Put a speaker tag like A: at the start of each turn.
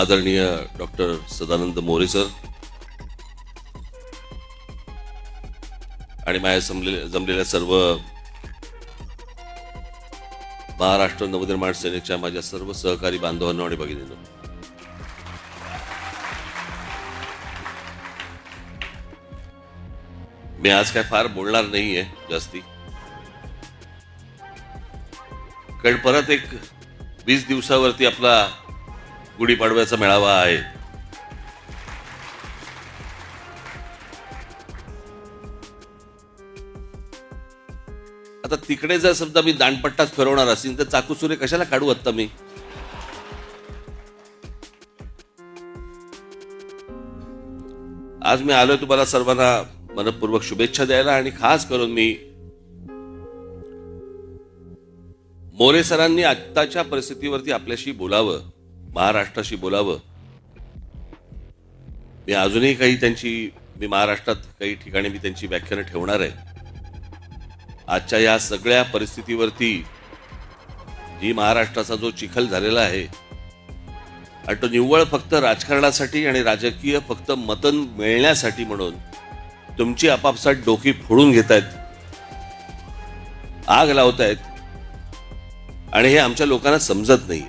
A: आदरणीय doctor Sadanand More sir आणि माझ्या जमलेल्या सर्व महाराष्ट्र नवनिर्माण सेनेच्या माझ्या सर्व सहकारी बांधवांना आणि भगिनींनो. मी आज काय फार बोलणार नाहीये जास्ती. कारण परत एक वीस दिवसावरती आपला गुढीपाडव्याचा मेळावा आहे. आता तिकडे जर समजा मी दांडपट्टाच फिरवणार असेल तर चाकूसुरे कशाला काढू आत्ता मी? आज मी आलोय तुम्हाला सर्वांना मनपूर्वक शुभेच्छा द्यायला आणि खास करून मी मोरे सरांनी आत्ताच्या परिस्थितीवरती आपल्याशी बोलावं. महाराष्ट्राशी बोलावं. मी अजूनही काही त्यांची मी महाराष्ट्रात काही ठिकाणी मी त्यांची व्याख्यानं ठेवणार आहे. आजच्या या सगळ्या परिस्थितीवरती जी महाराष्ट्राचा जो चिखल झालेला आहे आणि तो निव्वळ फक्त राजकारणासाठी आणि राजकीय फक्त मतन मिळण्यासाठी म्हणून तुमची आपापसात डोकी फोडून घेत आहेत आग लावतायत आणि हे आमच्या लोकांना समजत नाही